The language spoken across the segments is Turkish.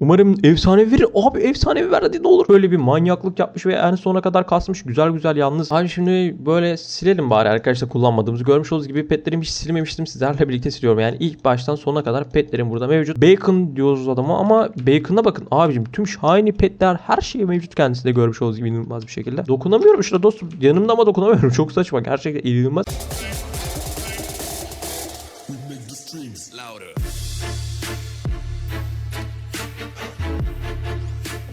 Umarım efsane verir. Abi efsane verdi ne olur. Böyle bir manyaklık yapmış ve en sona kadar kasmış. Güzel güzel yalnız. Abi şimdi böyle silelim bari arkadaşlar kullanmadığımızı. Görmüş olduğunuz gibi petlerimi hiç silmemiştim. Sizlerle birlikte siliyorum. Yani ilk baştan sona kadar petlerim burada mevcut. Bacon diyoruz adama ama Bacon'a bakın abicim. Tüm shiny petler her şey mevcut kendisinde görmüş olduğunuz gibi inanılmaz bir şekilde. Dokunamıyorum şurada dostum. Yanımda ama dokunamıyorum. Çok saçma. Gerçekten inanılmaz.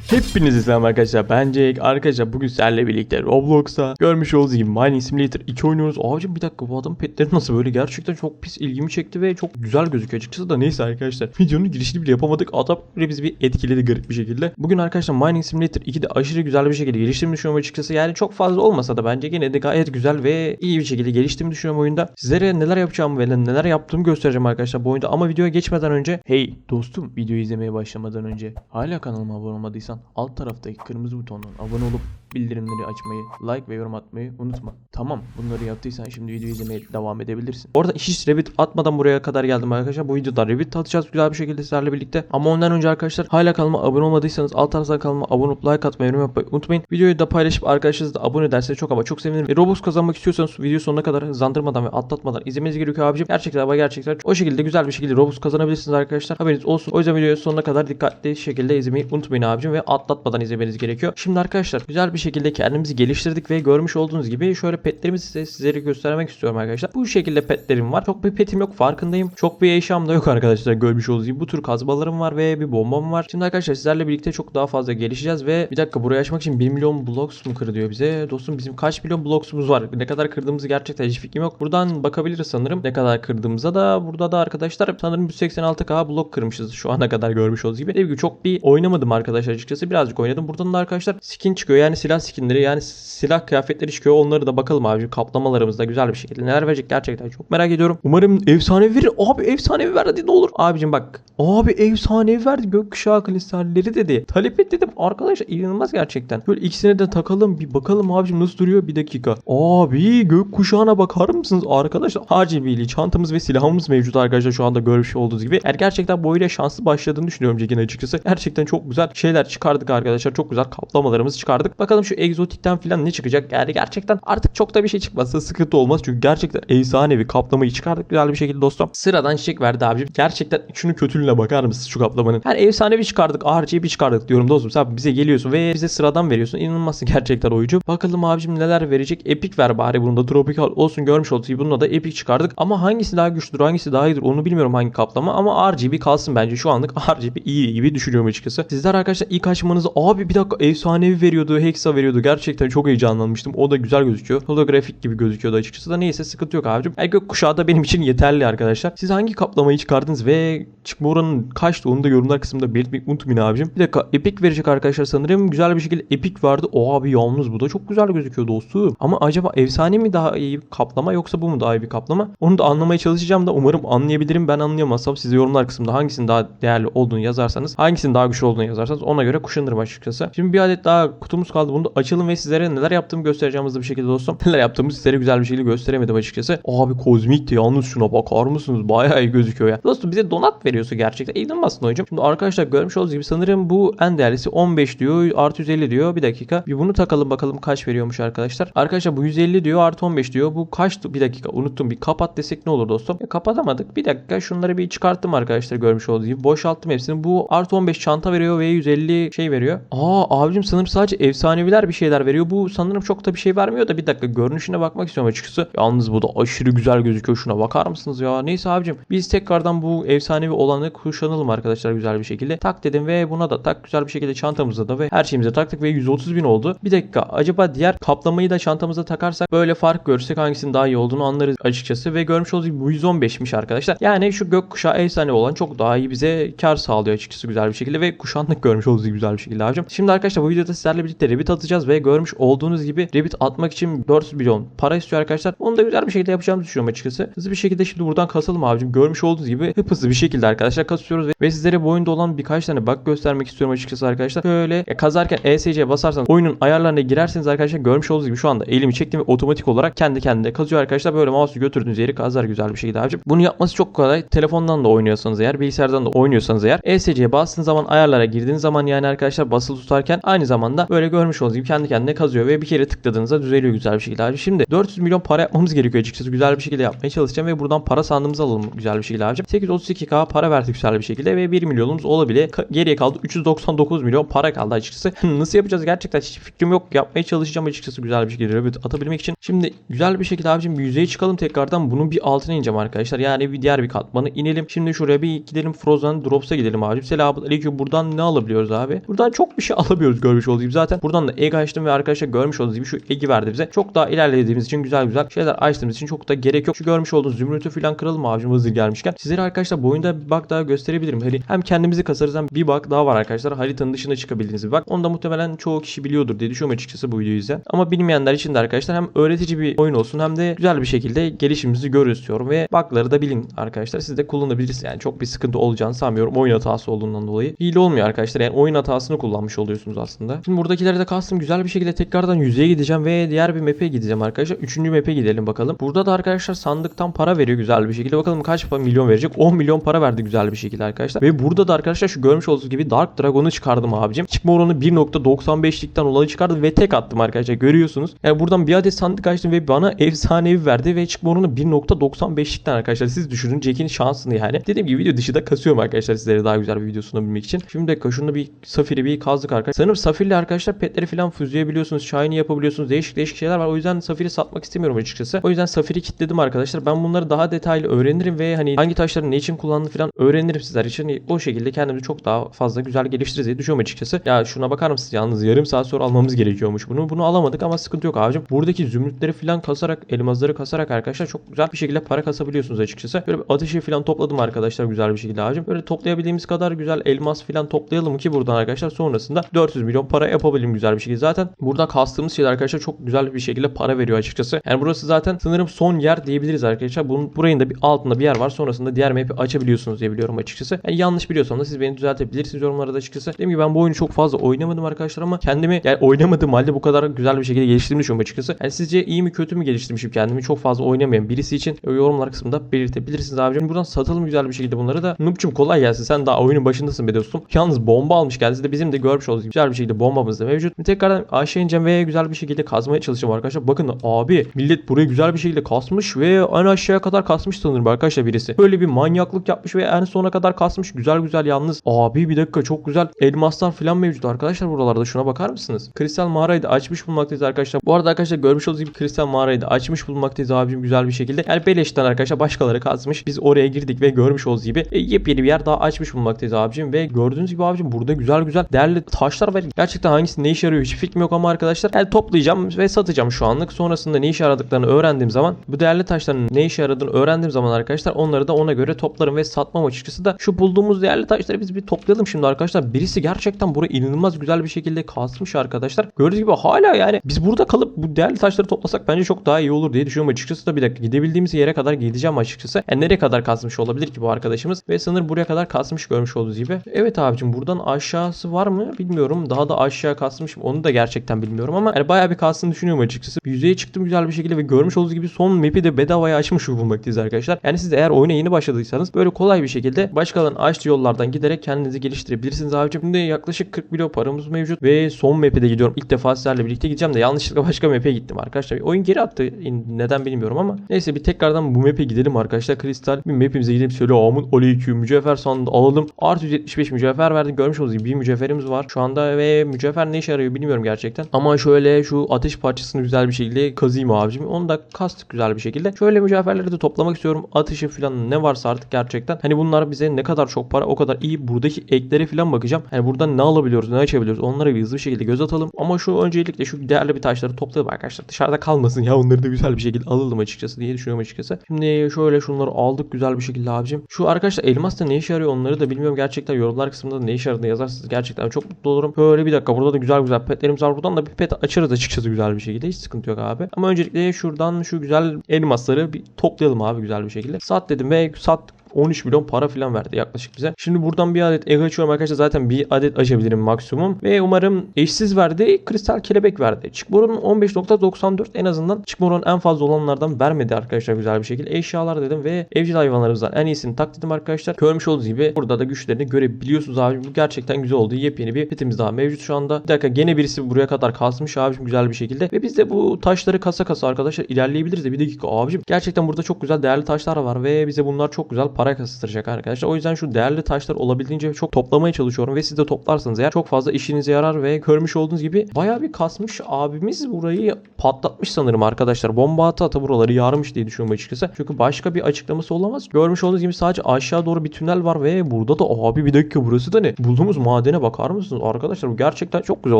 Hepinize selam arkadaşlar. Ben Jake. Arkadaşlar bugün sizlerle birlikte Roblox'ta görmüş olduğunuz gibi Mining Simulator 2 oynuyoruz. Abicim bir dakika bu adam petleri nasıl böyle gerçekten çok pis ilgimi çekti ve çok güzel gözüküyor açıkçası da neyse arkadaşlar. Videonun girişini bile yapamadık. Adam böyle bizi bir etkiledi garip bir şekilde. Bugün arkadaşlar Mining Simulator 2'de aşırı güzel bir şekilde geliştiğimi düşünüyorum açıkçası. Yani çok fazla olmasa da bence gene de gayet güzel ve iyi bir şekilde geliştiğimi düşünüyorum oyunda. Sizlere neler yapacağımı ve neler yaptığımı göstereceğim arkadaşlar bu oyunda. Ama videoya geçmeden önce hey dostum videoyu izlemeye başlamadan önce hala kanalıma abone olmadıysan alt taraftaki kırmızı butondan abone olup bildirimleri açmayı, like ve yorum atmayı unutma. Tamam bunları yaptıysan şimdi videoyu izlemeye devam edebilirsin. Orada hiç Revit atmadan buraya kadar geldim arkadaşlar. Bu videoda Revit atacağız güzel bir şekilde sizlerle birlikte. Ama ondan önce arkadaşlar hala kanalıma abone olmadıysanız alt taraftan kanalıma abone olup like atmayı, yorum yapmayı unutmayın. Videoyu da paylaşıp arkadaşlarınızla da abone ederseniz çok ama çok sevinirim. Ve Robux kazanmak istiyorsanız video sonuna kadar hızlandırmadan ve atlatmadan izlemeniz gerekiyor abicim. Gerçekten ama gerçekten o şekilde güzel bir şekilde Robux kazanabilirsiniz arkadaşlar. Haberiniz olsun. O yüzden videoyu sonuna kadar dikkatli şekilde izlemeyi unutmayın abicim ve atlatmadan izlemeniz gerekiyor. Şimdi arkadaşlar güzel bir şekilde kendimizi geliştirdik ve görmüş olduğunuz gibi şöyle petlerimizi size sizlere göstermek istiyorum arkadaşlar. Bu şekilde petlerim var. Çok bir petim yok farkındayım. Çok bir eşyam da yok arkadaşlar görmüş olduğunuz gibi. Bu tür kazmalarım var ve bir bombam var. Şimdi arkadaşlar sizlerle birlikte çok daha fazla gelişeceğiz ve bir dakika burayı açmak için 1 milyon blocks mu kır bize. Dostum bizim kaç milyon blocksumuz var? Ne kadar kırdığımızı gerçekten hiç fikrim yok. Buradan bakabiliriz sanırım ne kadar kırdığımıza da burada da arkadaşlar sanırım 186k blok kırmışız şu ana kadar görmüş olduğunuz gibi. Dediğim gibi çok bir oynamadım arkadaşlar açıkçası. Birazcık oynadım. Buradan da arkadaşlar skin çıkıyor. Yani silah skinleri yani silah kıyafetleri çıkıyor. Onları da bakalım abi. Kaplamalarımızda güzel bir şekilde. Neler verecek gerçekten çok merak ediyorum. Umarım efsane verir. Abi efsane verdi ne olur. Abicim bak. Abi efsane verdi. Gökkuşağı kristalleri dedi. Talep et dedim. Arkadaşlar inanılmaz gerçekten. Böyle ikisine de takalım bir bakalım abicim nasıl duruyor bir dakika. Abi gökkuşağına bakar mısınız arkadaşlar? RGB'li çantamız ve silahımız mevcut arkadaşlar şu anda görmüş olduğunuz gibi. Yani gerçekten bu oyuna şanslı başladığını düşünüyorum Jack'in açıkçası. Gerçekten çok güzel şeyler çıkardık arkadaşlar. Çok güzel kaplamalarımızı çıkardık. Bakalım şu egzotikten falan ne çıkacak? Yani gerçekten artık çok da bir şey çıkmazsa sıkıntı olmaz. Çünkü gerçekten efsanevi kaplamayı çıkardık güzel bir şekilde dostum. Sıradan çiçek verdi abicim. Gerçekten şunu kötülüğüne bakar mısın şu kaplamanın? Her efsanevi çıkardık. RGB çıkardık diyorum dostum. Sen bize geliyorsun ve bize sıradan veriyorsun. İnanılmazsın gerçekten oyuncu. Bakalım abicim neler verecek. Epic ver bari bunu da. Tropical olsun görmüş gibi bununla da epic çıkardık. Ama hangisi daha güçlüdür hangisi daha iyidir onu bilmiyorum hangi kaplama. Ama RGB kalsın bence. Şu anlık RGB iyi gibi düşünüyorum açıkçası. Sizler arkadaşlar ilk açmanızı abi bir dakika efsanevi veriyordu. Hexa veriyordu. Gerçekten çok heyecanlanmıştım. O da güzel gözüküyor. Holografik gibi gözüküyordu açıkçası da neyse sıkıntı yok abicim. Yani gökkuşağı da benim için yeterli arkadaşlar. Siz hangi kaplamayı çıkardınız ve çıkma oranı kaçtı onu da yorumlar kısmında belirtmeyi unutmayın abicim. Bir dakika epic verecek arkadaşlar sanırım. Güzel bir şekilde epic vardı. O abi yalnız bu da çok güzel gözüküyor dostum. Ama acaba efsane mi daha iyi bir kaplama yoksa bu mu daha iyi bir kaplama? Onu da anlamaya çalışacağım da umarım anlayabilirim. Ben anlayamazsam size yorumlar kısmında hangisinin daha değerli olduğunu yazarsanız, hangisinin daha güçlü olduğunu yazarsanız ona göre kuşanırım açıkçası. Şimdi bir adet daha kutumuz kaldı. Bunu açalım ve sizlere neler yaptığımı göstereceğim hızlı bir şekilde dostum. Neler yaptığımı sizlere güzel bir şekilde gösteremedim açıkçası. Abi kozmikti yalnız şuna bakar mısınız? Bayağı iyi gözüküyor ya. Dostum bize donat veriyorsa gerçekten. İnanılmazsın oyuncum. Şimdi arkadaşlar görmüş olduğunuz gibi sanırım bu en değerlisi 15 diyor. Artı 150 diyor. Bir dakika. Bir bunu takalım bakalım kaç veriyormuş arkadaşlar. Arkadaşlar bu 150 diyor artı 15 diyor. Bu kaçtı? Bir dakika unuttum. Bir kapat desek ne olur dostum? Ya kapatamadık. Bir dakika şunları bir çıkarttım arkadaşlar görmüş olduğunuz gibi. Boşalttım hepsini. Bu artı 15 çanta veriyor ve 150 şey veriyor. Aa abicim sanırım sadece efsaneviler bir şeyler veriyor. Bu sanırım çok da bir şey vermiyor da bir dakika görünüşüne bakmak istiyorum açıkçası. Yalnız bu da aşırı güzel gözüküyor. Şuna bakar mısınız ya? Neyse abicim biz tekrardan bu efsanevi olanı kuşanalım arkadaşlar güzel bir şekilde. Tak dedim ve buna da tak güzel bir şekilde çantamıza da ve her şeyimize taktık ve 130 bin oldu. Bir dakika acaba diğer kaplamayı da çantamıza takarsak böyle fark görsek hangisinin daha iyi olduğunu anlarız açıkçası ve görmüş olduğunuz gibi bu 115'miş arkadaşlar. Yani şu gökkuşağı efsane olan çok daha iyi bize kar sağlıyor açıkçası güzel bir şekilde ve kuşanlık görmüş olduğunuz gibi güzel bir şekilde abicim. Şimdi arkadaşlar bu videoda sizlerle birlikte Revit satacağız ve görmüş olduğunuz gibi Rabbit atmak için 400 milyon para istiyor arkadaşlar. Onu da güzel bir şekilde yapacağımızı düşünüyorum açıkçası. Hızlı bir şekilde şimdi buradan kasalım abicim. Görmüş olduğunuz gibi hıp hızlı bir şekilde arkadaşlar kasıyoruz ve, sizlere bu oyunda olan birkaç tane bug göstermek istiyorum açıkçası arkadaşlar. Böyle ya kazarken ESC'ye basarsanız oyunun ayarlarına girerseniz arkadaşlar görmüş olduğunuz gibi şu anda elimi çektim ve otomatik olarak kendi kendine kazıyor arkadaşlar. Böyle mouse'u götürdüğünüz yeri kazar güzel bir şekilde abicim. Bunu yapması çok kolay. Telefondan da oynuyorsanız eğer, bilgisayardan da oynuyorsanız eğer ESC'ye bastığınız zaman ayarlara girdiğiniz zaman yani arkadaşlar basılı tutarken aynı zamanda böyle görmüş olduğunuz gibi kendi kendine kazıyor ve bir kere tıkladığınızda düzeliyor güzel bir şekilde abi. Şimdi 400 milyon para yapmamız gerekiyor açıkçası. Güzel bir şekilde yapmaya çalışacağım ve buradan para sandığımızı alalım güzel bir şekilde abicim. 832k para verdik güzel bir şekilde ve 1 milyonumuz olabilir. Ka- geriye kaldı 399 milyon para kaldı açıkçası. Nasıl yapacağız gerçekten hiç fikrim yok. Yapmaya çalışacağım açıkçası güzel bir şekilde Rabbit atabilmek için. Şimdi güzel bir şekilde abicim yüzeye çıkalım tekrardan. Bunun bir altına ineceğim arkadaşlar. Yani bir diğer bir katmanı inelim. Şimdi şuraya bir gidelim Frozen Drops'a gidelim abicim. Selamun aleyküm. Buradan ne alabiliyoruz abi? Buradan çok bir şey alamıyoruz görmüş gibi. Zaten buradan da egg açtım ve arkadaşlar görmüş olduğunuz gibi şu egg'i verdi bize. Çok daha ilerlediğimiz için güzel güzel şeyler açtığımız için çok da gerek yok. Şu görmüş olduğunuz zümrütü falan kıralım abicim hazır gelmişken. Sizlere arkadaşlar bu oyunda bir bug daha gösterebilirim. Hani hem kendimizi kasarız hem bir bug daha var arkadaşlar. Haritanın dışına çıkabildiğiniz bir bug. Onu da muhtemelen çoğu kişi biliyordur diye düşünüyorum açıkçası bu videoyu izleyen. Ama bilmeyenler için de arkadaşlar hem öğretici bir oyun olsun hem de güzel bir şekilde gelişimimizi görün istiyorum ve bug'ları da bilin arkadaşlar. Siz de kullanabilirsiniz. Yani çok bir sıkıntı olacağını sanmıyorum oyun hatası olduğundan dolayı. Hile olmuyor arkadaşlar. Yani oyun hatasını kullanmış oluyorsunuz aslında. Şimdi buradakileri de kastım güzel bir şekilde tekrardan yüzeye gideceğim ve diğer bir map'e gideceğim arkadaşlar. Üçüncü map'e gidelim bakalım. Burada da arkadaşlar sandıktan para veriyor güzel bir şekilde. Bakalım kaç milyon verecek? 10 milyon para verdi güzel bir şekilde arkadaşlar. Ve burada da arkadaşlar şu görmüş olduğunuz gibi Dark Dragon'u çıkardım abicim. Çıkma oranı 1.95'likten olanı çıkardım ve tek attım arkadaşlar görüyorsunuz. Yani buradan bir adet sandık açtım ve bana efsanevi verdi ve çıkma oranı 1.95'likten arkadaşlar. Siz düşünün Jack'in şansını yani. Dediğim gibi video dışı da kasıyorum arkadaşlar sizlere daha güzel bir video sunabilmek için. Şimdi de şunu bir Safir'i bir kazdık arkadaşlar. Sanırım Safir'le arkadaşlar petleri falan füzleyebiliyorsunuz. Shiny yapabiliyorsunuz. Değişik değişik şeyler var. O yüzden Safir'i satmak istemiyorum açıkçası. O yüzden Safir'i kilitledim arkadaşlar. Ben bunları daha detaylı öğrenirim ve hani hangi taşların ne için kullandığını falan öğrenirim sizler için. Hani O şekilde kendimizi çok daha fazla güzel geliştiririz diye düşünüyorum açıkçası. Ya şuna bakar mısınız? Yalnız yarım saat sonra almamız gerekiyormuş bunu. Bunu alamadık ama sıkıntı yok abicim. Buradaki zümrütleri falan kasarak, elmasları kasarak arkadaşlar çok güzel bir şekilde para kasabiliyorsunuz açıkçası. Böyle ateşi falan topladım arkadaşlar güzel bir şekilde abicim. Böyle toplayabildiğimiz kadar güzel elmas falan toplayalım ki buradan arkadaşlar sonrasında 400 milyon para yapabilirim güzel bir şekilde. Zaten burada kastığımız şeyler arkadaşlar çok güzel bir şekilde para veriyor açıkçası. Yani burası zaten sanırım son yer diyebiliriz arkadaşlar. Bunun burayın da bir altında bir yer var. Sonrasında diğer map'i açabiliyorsunuz diye biliyorum açıkçası. Yani yanlış biliyorsam da siz beni düzeltebilirsiniz yorumlarda açıkçası. Dediğim gibi ben bu oyunu çok fazla oynamadım arkadaşlar ama kendimi yani oynamadığım halde bu kadar güzel bir şekilde geliştirmiş düşünüyorum açıkçası. Yani sizce iyi mi kötü mü geliştirmişim kendimi çok fazla oynamayan birisi için yorumlar kısmında belirtebilirsiniz abicim. Buradan satalım güzel bir şekilde bunları da. Noob'cum kolay gelsin. Sen daha oyunun başındasın be dostum. Yalnız bomba almış geldi. Siz de bizim de görmüş olduğunuz güzel bir şekilde bombamız da mevcut. Tekrardan aşağı ineceğim ve güzel bir şekilde kazmaya çalışacağım arkadaşlar. Bakın abi millet burayı güzel bir şekilde kasmış ve en aşağıya kadar kasmış sanırım arkadaşlar birisi. Böyle bir manyaklık yapmış ve en sona kadar kasmış. Güzel güzel yalnız. Abi bir dakika çok güzel elmaslar falan mevcut arkadaşlar buralarda. Şuna bakar mısınız? Kristal mağarayı da açmış bulmaktayız arkadaşlar. Bu arada arkadaşlar görmüş olduğunuz gibi kristal mağarayı da açmış bulmaktayız abicim güzel bir şekilde. Yani beleşten arkadaşlar başkaları kazmış. Biz oraya girdik ve görmüş olduğunuz gibi e, yepyeni bir yer daha açmış bulmaktayız abicim ve gördüğünüz gibi abicim burada güzel güzel değerli taşlar var. Gerçekten hangisi ne işe yarıyor hiç fikrim yok ama arkadaşlar yani toplayacağım ve satacağım şu anlık. Sonrasında ne işe yaradıklarını öğrendiğim zaman bu değerli taşların ne işe yaradığını öğrendiğim zaman arkadaşlar onları da ona göre toplarım ve satmam açıkçası da şu bulduğumuz değerli taşları biz bir toplayalım şimdi arkadaşlar. Birisi gerçekten burayı inanılmaz güzel bir şekilde kasmış arkadaşlar. Gördüğünüz gibi hala yani biz burada kalıp bu değerli taşları toplasak bence çok daha iyi olur diye düşünüyorum açıkçası da bir dakika gidebildiğimiz yere kadar gideceğim açıkçası. Yani nereye kadar kasmış olabilir ki bu arkadaşımız ve sanırım buraya kadar kasmış görmüş olduğunuz gibi. Evet abicim buradan aşağısı var mı bilmiyorum. Daha da aşağı kasmış mı onu da gerçekten bilmiyorum ama yani bayağı bir kastını düşünüyorum açıkçası. Yüzeye çıktım güzel bir şekilde ve görmüş olduğunuz gibi son map'i de bedavaya açmış bulunmaktayız arkadaşlar. Yani siz eğer oyuna yeni başladıysanız böyle kolay bir şekilde başkalarının açtığı yollardan giderek kendinizi geliştirebilirsiniz abicim. Şimdi yaklaşık 40 milyon paramız mevcut ve son map'e de gidiyorum. İlk defa sizlerle birlikte gideceğim de yanlışlıkla başka map'e gittim arkadaşlar. Oyun geri attı. Neden bilmiyorum ama. Neyse bir tekrardan bu map'e gidelim arkadaşlar. Kristal bir map'imize gidip söyle amun aleyküm mücevher sandığı alalım. Artı 175 mücevher verdik. Görmüş olduğunuz gibi bir mücevherimiz var. Şu anda ve mücevher ne işe yarıyor bilmiyorum gerçekten. Ama şöyle şu ateş parçasını güzel bir şekilde kazıyım abicim. Onu da kastık güzel bir şekilde. Şöyle mücevherleri de toplamak istiyorum. Ateşi falan ne varsa artık gerçekten. Hani bunlar bize ne kadar çok para o kadar iyi. Buradaki eklere falan bakacağım. Hani buradan ne alabiliyoruz ne açabiliyoruz onlara bir hızlı bir şekilde göz atalım. Ama şu öncelikle şu değerli bir taşları toplayalım arkadaşlar. Dışarıda kalmasın ya onları da güzel bir şekilde alalım açıkçası diye düşünüyorum açıkçası. Şimdi şöyle şunları aldık güzel bir şekilde abicim. Şu arkadaşlar elmas da ne işe yarıyor onları da bilmiyorum gerçekten yorumlar kısmında da ne işe yaradığını yazarsınız gerçekten çok mutlu olurum. Böyle bir dakika burada da güzel güzel petlerimiz var. Buradan da bir pet açarız açıkçası güzel bir şekilde. Hiç sıkıntı yok abi. Ama öncelikle şuradan şu güzel elmasları bir toplayalım abi güzel bir şekilde. Sat dedim ve sat 13 milyon para falan verdi yaklaşık bize. Şimdi buradan bir adet egg açıyorum arkadaşlar. Zaten bir adet açabilirim maksimum. Ve umarım eşsiz verdi. Kristal kelebek verdi. Çıkmor'un 15.94 en azından Çıkmor'un en fazla olanlardan vermedi arkadaşlar güzel bir şekilde. Eşyalar dedim ve evcil hayvanlarımızdan en iyisini tak dedim arkadaşlar. Görmüş olduğunuz gibi burada da güçlerini görebiliyorsunuz abi. Bu gerçekten güzel oldu. Yepyeni bir petimiz daha mevcut şu anda. Bir dakika gene birisi buraya kadar kasmış abicim güzel bir şekilde. Ve biz de bu taşları kasa kasa arkadaşlar ilerleyebiliriz de bir dakika abicim. Gerçekten burada çok güzel değerli taşlar var ve bize bunlar çok güzel para kazandıracak arkadaşlar. O yüzden şu değerli taşlar olabildiğince çok toplamaya çalışıyorum ve siz de toplarsanız eğer çok fazla işinize yarar ve görmüş olduğunuz gibi bayağı bir kasmış abimiz burayı patlatmış sanırım arkadaşlar. Bomba ata ata buraları yarmış diye düşünüyorum açıkçası. Çünkü başka bir açıklaması olamaz. Görmüş olduğunuz gibi sadece aşağı doğru bir tünel var ve burada da abi bir dakika burası da ne? Bulduğumuz madene bakar mısınız arkadaşlar? Bu gerçekten çok güzel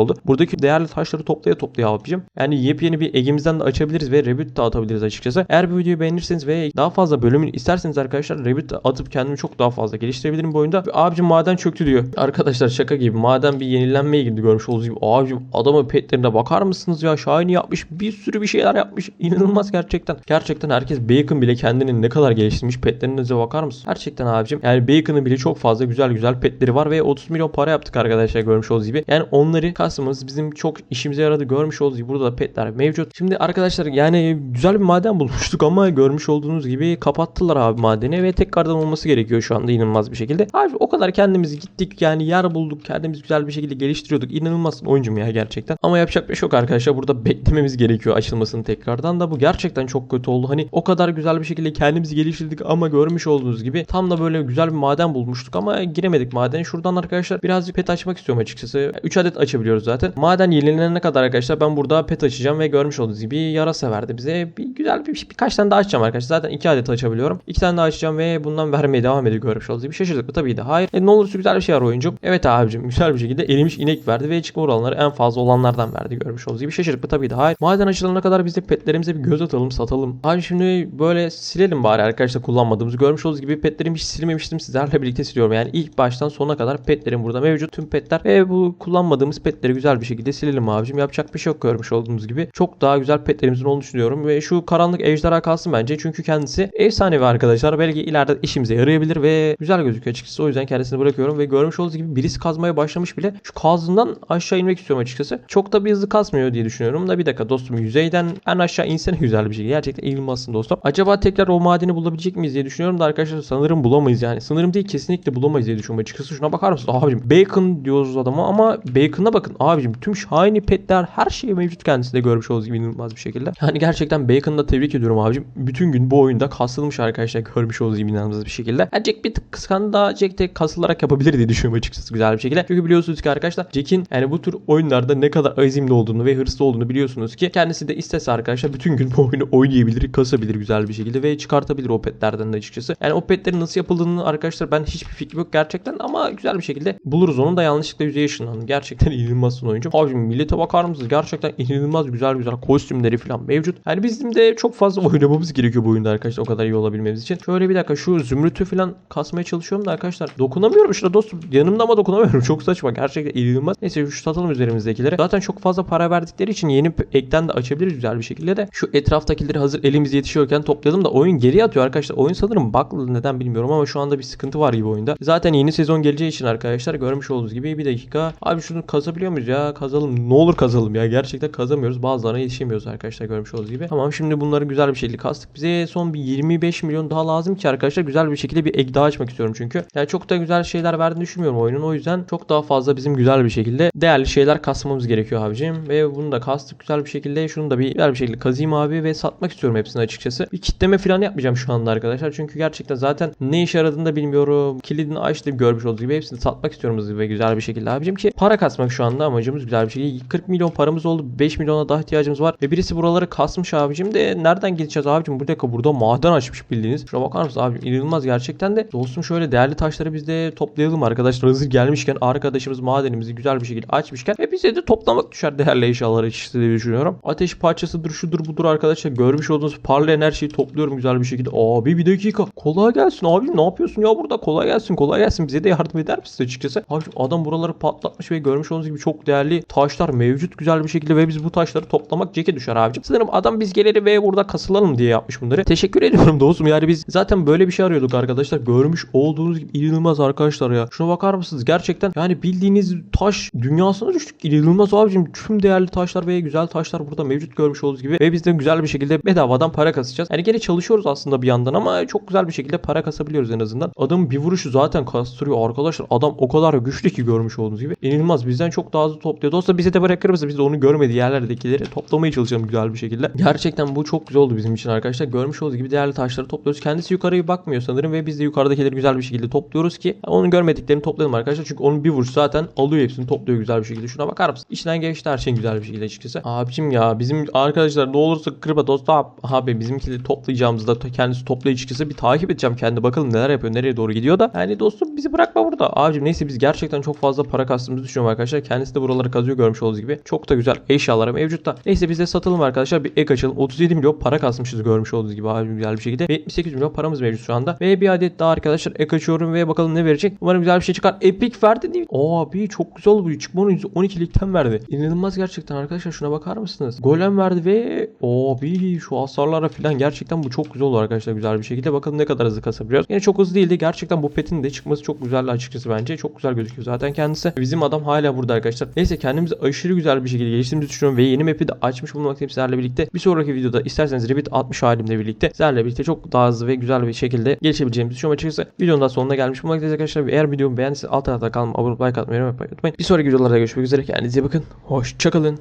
oldu. Buradaki değerli taşları toplaya toplaya abicim. Yani yepyeni bir egimizden de açabiliriz ve Rabbit de atabiliriz açıkçası. Eğer bu videoyu beğenirseniz ve daha fazla bölümünü isterseniz arkadaşlar Atıp kendimi çok daha fazla geliştirebilirim bu oyunda. Ve abicim maden çöktü diyor. Arkadaşlar şaka gibi maden bir yenilenmeye girdi görmüş olduğunuz gibi. Abicim adamın petlerine bakar mısınız ya? Shiny yapmış bir sürü bir şeyler yapmış. İnanılmaz gerçekten. Gerçekten herkes Bacon bile kendini ne kadar geliştirmiş petlerinize bakar mısın? Gerçekten abicim. Yani Bacon'ın bile çok fazla güzel güzel petleri var ve 30 milyon para yaptık arkadaşlar görmüş olduğunuz gibi. Yani onları kasmamız bizim çok işimize yaradı. Görmüş olduğunuz gibi burada da petler mevcut. Şimdi arkadaşlar yani güzel bir maden bulmuştuk ama görmüş olduğunuz gibi kapattılar abi madeni ve tekrardan olması gerekiyor şu anda inanılmaz bir şekilde. Abi o kadar kendimizi gittik yani yer bulduk. Kendimizi güzel bir şekilde geliştiriyorduk. İnanılmaz oyuncum ya gerçekten. Ama yapacak bir şey yok arkadaşlar. Burada beklememiz gerekiyor açılmasını tekrardan da bu gerçekten çok kötü oldu. Hani o kadar güzel bir şekilde kendimizi geliştirdik ama görmüş olduğunuz gibi tam da böyle güzel bir maden bulmuştuk ama giremedik madene. Şuradan arkadaşlar birazcık pet açmak istiyorum açıkçası. 3 adet açabiliyoruz zaten. Maden yenilenene kadar arkadaşlar ben burada pet açacağım ve görmüş olduğunuz gibi yarasa verdi bize. Bir güzel bir birkaç tane daha açacağım arkadaşlar. Zaten 2 adet açabiliyorum. 2 tane daha açacağım ve bundan vermeye devam ediyor görmüş olduğunuz gibi. Şaşırdık mı? Tabii de hayır. E, ne olursa güzel bir şey var oyuncum. Evet abicim güzel bir şekilde erimiş inek verdi ve çıkma oranları en fazla olanlardan verdi görmüş olduğunuz gibi. Şaşırdık mı? Tabii de hayır. Maden açılana kadar biz de petlerimize bir göz atalım satalım. Abi şimdi böyle silelim bari arkadaşlar kullanmadığımızı. Görmüş olduğunuz gibi petlerimi hiç silmemiştim. Sizlerle birlikte siliyorum. Yani ilk baştan sona kadar petlerim burada mevcut. Tüm petler ve bu kullanmadığımız petleri güzel bir şekilde silelim abicim. Yapacak bir şey yok görmüş olduğunuz gibi. Çok daha güzel petlerimizin olduğunu düşünüyorum. Ve şu karanlık ejderha kalsın bence. Çünkü kendisi efsanevi arkadaşlar. Belki ileride işimize yarayabilir ve güzel gözüküyor açıkçası. O yüzden kendisini bırakıyorum ve görmüş olduğunuz gibi birisi kazmaya başlamış bile. Şu kazından aşağı inmek istiyorum açıkçası. Çok da bir hızlı kasmıyor diye düşünüyorum da bir dakika dostum yüzeyden en aşağı insene güzel bir şey. Gerçekten inanılmazsın dostum. Acaba tekrar o madeni bulabilecek miyiz diye düşünüyorum da arkadaşlar sanırım bulamayız yani. Sanırım değil kesinlikle bulamayız diye düşünüyorum açıkçası. Şuna bakar mısın? Abicim bacon diyoruz adama ama bacon'a bakın abicim. Tüm shiny petler her şey mevcut kendisinde görmüş olduğunuz gibi inanılmaz bir şekilde. Yani gerçekten bacon'da tebrik ediyorum abicim. Bütün gün bu oyunda kasılmış arkadaşlar görmüş olduğunuz gibi inanılmaz bir şekilde. Yani Jack bir tık kıskandı da Jack de kasılarak yapabilir diye düşünüyorum açıkçası güzel bir şekilde. Çünkü biliyorsunuz ki arkadaşlar Jack'in yani bu tür oyunlarda ne kadar azimli olduğunu ve hırslı olduğunu biliyorsunuz ki kendisi de istese arkadaşlar bütün gün bu oyunu oynayabilir, kasabilir güzel bir şekilde ve çıkartabilir o petlerden de açıkçası. Yani o petlerin nasıl yapıldığını arkadaşlar ben hiçbir fikrim yok gerçekten ama güzel bir şekilde buluruz onu da yanlışlıkla yüzeye ışınlandı. Gerçekten inanılmazsın oyuncu. Abicim millete bakar mısınız? Gerçekten inanılmaz güzel güzel kostümleri falan mevcut. Yani bizim de çok fazla oynamamız gerekiyor bu oyunda arkadaşlar o kadar iyi olabilmemiz için. Şöyle bir dakika şu zümrütü falan kasmaya çalışıyorum da arkadaşlar dokunamıyorum şurada dostum. Yanımda ama dokunamıyorum. Çok saçma. Gerçekten inanılmaz. Neyse şu satalım üzerimizdekileri. Zaten çok fazla para verdikleri için yeni ekten de açabiliriz güzel bir şekilde de. Şu etraftakileri hazır elimiz yetişiyorken toplayalım da oyun geri atıyor arkadaşlar. Oyun sanırım bug'lı neden bilmiyorum ama şu anda bir sıkıntı var gibi oyunda. Zaten yeni sezon geleceği için arkadaşlar görmüş olduğunuz gibi bir dakika. Abi şunu kazabiliyor muyuz ya? Kazalım. Ne olur kazalım ya. Gerçekten kazamıyoruz. Bazılarına yetişemiyoruz arkadaşlar görmüş olduğunuz gibi. Tamam şimdi bunları güzel bir şekilde kastık. Bize son bir 25 milyon daha lazım ki arkadaşlar güzel bir şekilde bir ek daha açmak istiyorum çünkü. Yani çok da güzel şeyler verdiğini düşünmüyorum oyunun. O yüzden çok daha fazla bizim güzel bir şekilde değerli şeyler kasmamız gerekiyor abicim. Ve bunu da kastık güzel bir şekilde. Şunu da bir güzel bir şekilde kazıyım abi ve satmak istiyorum hepsini açıkçası. Bir kitleme falan yapmayacağım şu anda arkadaşlar. Çünkü gerçekten zaten ne işe yaradığını da bilmiyorum. Kilidini açtım görmüş olduğunuz gibi hepsini satmak istiyorum hızlı ve güzel bir şekilde abicim ki para kasmak şu anda amacımız güzel bir şekilde. 40 milyon paramız oldu. 5 milyona daha ihtiyacımız var. Ve birisi buraları kasmış abicim de nereden gideceğiz abicim? Bu dakika burada maden açmış bildiğiniz. Şuna bakar mısınız abicim? İnanılmaz gerçekten de. Dostum şöyle değerli taşları biz de toplayalım arkadaşlar. Hazır gelmişken arkadaşımız madenimizi güzel bir şekilde açmışken ve bize de toplamak düşer değerli eşyaları işte diye düşünüyorum. Ateş parçasıdır şudur budur arkadaşlar. Görmüş olduğunuz parlayan her şeyi topluyorum güzel bir şekilde. Abi bir dakika. Kolay gelsin abi ne yapıyorsun ya burada? Kolay gelsin kolay gelsin. Bize de yardım eder misin açıkçası? Abi adam buraları patlatmış ve görmüş olduğunuz gibi çok değerli taşlar mevcut güzel bir şekilde ve biz bu taşları toplamak ceke düşer abicim. Sanırım adam biz gelelim ve burada kasılalım diye yapmış bunları. Teşekkür ediyorum dostum. Yani biz zaten böyle bir şey arıyorduk arkadaşlar. Görmüş olduğunuz gibi inanılmaz arkadaşlar ya. Şuna bakar mısınız? Gerçekten yani bildiğiniz taş dünyasına düştük. İnanılmaz abicim. Tüm değerli taşlar ve güzel taşlar burada mevcut görmüş olduğunuz gibi. Ve biz de güzel bir şekilde bedavadan para kasacağız. Yani gene çalışıyoruz aslında bir yandan ama çok güzel bir şekilde para kasabiliyoruz en azından. Adamın bir vuruşu zaten kastırıyor arkadaşlar. Adam o kadar güçlü ki görmüş olduğunuz gibi. İnanılmaz. Bizden çok daha hızlı topluyor. Dostlar bize de bırakır mısın? Biz de onu görmediği yerlerdekileri toplamaya çalışalım güzel bir şekilde. Gerçekten bu çok güzel oldu bizim için arkadaşlar. Görmüş olduğunuz gibi değerli taşları topluyoruz. Kendisi yukarıya bakmıyor sanırım ve biz de yukarıdakileri güzel bir şekilde topluyoruz ki onun görmediklerini toplayalım arkadaşlar. Çünkü onun bir vuruş zaten alıyor hepsini topluyor güzel bir şekilde. Şuna bakar mısın? İçinden geçti her şey güzel bir şekilde açıkçası. Abicim ya bizim arkadaşlar ne olursa kırma dost abi, bizimkileri toplayacağımızda kendisi toplayıcı çıksa bir takip edeceğim kendi bakalım neler yapıyor nereye doğru gidiyor da. Yani dostum bizi bırakma burada. Abicim neyse biz gerçekten çok fazla para kastığımızı düşünüyorum arkadaşlar. Kendisi de buraları kazıyor görmüş olduğunuz gibi. Çok da güzel eşyaları mevcut da. Neyse biz de satalım arkadaşlar. Bir ek açalım. 37 milyon para kasmışız görmüş olduğunuz gibi abi güzel bir şekilde. Ve 78 milyon paramız mevcut şu anda. Ve bir adet daha arkadaşlar ek açıyorum ve bakalım ne verecek. Umarım güzel bir şey çıkar. Epic verdi değil. Abi çok güzel bu. Çıkmanın 12'likten verdi. İnanılmaz gerçekten arkadaşlar şuna bakar mısınız? Golem verdi ve abi şu hasarlara falan gerçekten bu çok güzel oldu arkadaşlar güzel bir şekilde. Bakalım ne kadar hızlı kasabiliyoruz. Yine çok hızlı değildi. Gerçekten bu petin de çıkması çok güzel açıkçası bence. Çok güzel gözüküyor zaten kendisi. Bizim adam hala burada arkadaşlar. Neyse kendimizi aşırı güzel bir şekilde geliştirdiğimizi düşünüyorum ve yeni map'i de açmış bulunmaktayım sizlerle birlikte. Bir sonraki videoda isterseniz Revit 60 halimle birlikte sizlerle birlikte çok daha hızlı ve güzel bir şekilde gelişebileceğimizi düşünüyorum açıkçası. Videonun da sonuna gelmiş bulunmaktayız arkadaşlar. Eğer videomu beğendiyseniz alt tarafta kanalıma abone olup like atmayı unutmayın. Bir sonraki videolarda görüşmek üzere. Kendinize iyi bakın. Hoşçakalın.